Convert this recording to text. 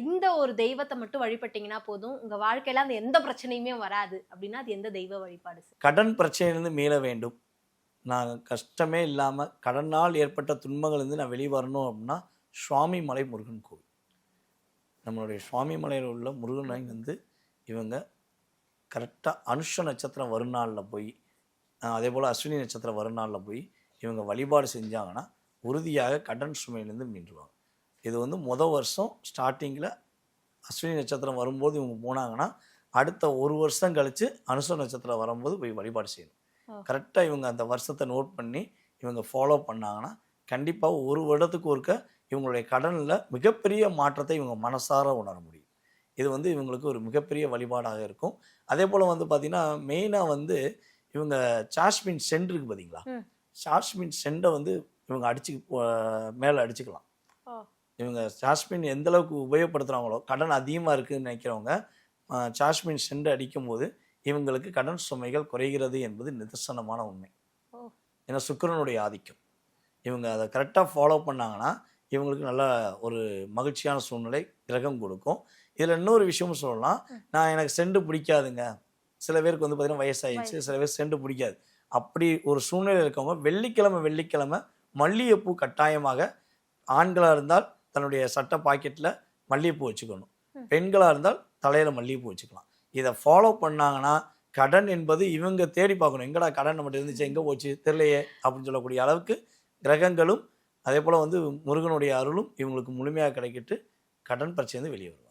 இந்த ஒரு தெய்வத்தை மட்டும் வழிபட்டீங்கன்னா போதும். உங்க வாழ்க்கையில அந்த எந்த பிரச்சனையுமே வராது அப்படின்னா அது எந்த தெய்வ வழிபாடு கடன் பிரச்சனையிலிருந்து மீள வேண்டும். நான் கஷ்டமே இல்லாமல் கடனால் ஏற்பட்ட துன்பங்கள்லேருந்து நான் வெளியே வரணும் அப்படின்னா சுவாமி மலை முருகன் கோவில். நம்மளுடைய சுவாமி மலையில் உள்ள முருகனை வந்து இவங்க கரெக்டாக அனுஷ நட்சத்திரம் வரும் நாளில் போய் அதே போல் அஸ்வினி நட்சத்திரம் வரும் நாளில் போய் இவங்க வழிபாடு செஞ்சாங்கன்னா உறுதியாக கடன் சுமையிலேருந்து மீண்டுவாங்க. இது வந்து மொதல் வருஷம் ஸ்டார்டிங்கில் அஸ்வினி நட்சத்திரம் வரும்போது இவங்க போனாங்கன்னா அடுத்த ஒரு வருஷம் கழித்து அனுச நட்சத்திரம் வரும்போது போய் வழிபாடு செய்யணும். கரெக்டாக இவங்க அந்த வருஷத்தை நோட் பண்ணி இவங்க ஃபாலோ பண்ணாங்கன்னா கண்டிப்பாக ஒரு வருடத்துக்கு ஒருக்க இவங்களுடைய கடனில் மிகப்பெரிய மாற்றத்தை இவங்க மனசார உணர முடியும் இது வந்து இவங்களுக்கு ஒரு மிகப்பெரிய வழிபாடாக இருக்கும் அதே போல் வந்து பார்த்திங்கன்னா மெயினாக வந்து இவங்க சாஷ்மின் சென்ட் இருக்கு பார்த்தீங்களா. சாஷ்மின் சென்டை வந்து இவங்க அடிச்சு மேலே அடிச்சுக்கலாம். இவங்க ஜாஸ்மின் எந்த அளவுக்கு உபயோகப்படுத்துகிறாங்களோ கடன் அதிகமாக இருக்குதுன்னு நினைக்கிறவங்க ஆஹ், ஜாஸ்மின் சென்று அடிக்கும்போது இவங்களுக்கு கடன் சுமைகள் குறைகிறது என்பது நிதர்சனமான உண்மை. ஏன்னா சுக்கிரனுடைய ஆதிக்கம். இவங்க அதை கரெக்டாக ஃபாலோ பண்ணாங்கன்னா இவங்களுக்கு நல்ல ஒரு மகிழ்ச்சியான சூழ்நிலை கிரகம் கொடுக்கும். இதில் இன்னொரு விஷயமும் சொல்லலாம். நான் எனக்கு செண்டு பிடிக்காதுங்க. சில பேருக்கு வந்து பார்த்தீங்கன்னா வயசாயிடுச்சு சில பேர் செண்டு பிடிக்காது. அப்படி ஒரு சூழ்நிலை இருக்கவங்க வெள்ளிக்கிழமை வெள்ளிக்கிழமை மல்லிகைப்பூ கட்டாயமாக ஆண்களாக இருந்தால் தன்னுடைய சட்டை பாக்கெட்டில் மல்லிகைப்பூ வச்சுக்கணும். பெண்களாக இருந்தால் தலையில் மல்லிகைப்பூ வச்சுக்கலாம். இதை ஃபாலோ பண்ணாங்கன்னா கடன் என்பது இவங்க தேடி பார்க்கணும். எங்கடா கடன் நம்மகிட்ட இருந்துச்சு? எங்கே போச்சு? தெரியலையே அப்படின்னு சொல்லக்கூடிய அளவுக்கு கிரகங்களும் அதே போல் வந்து முருகனுடைய அருளும் இவங்களுக்கு முழுமையாக கிடைக்கிட்டு கடன் பிரச்சனை வெளியே வருவாங்க.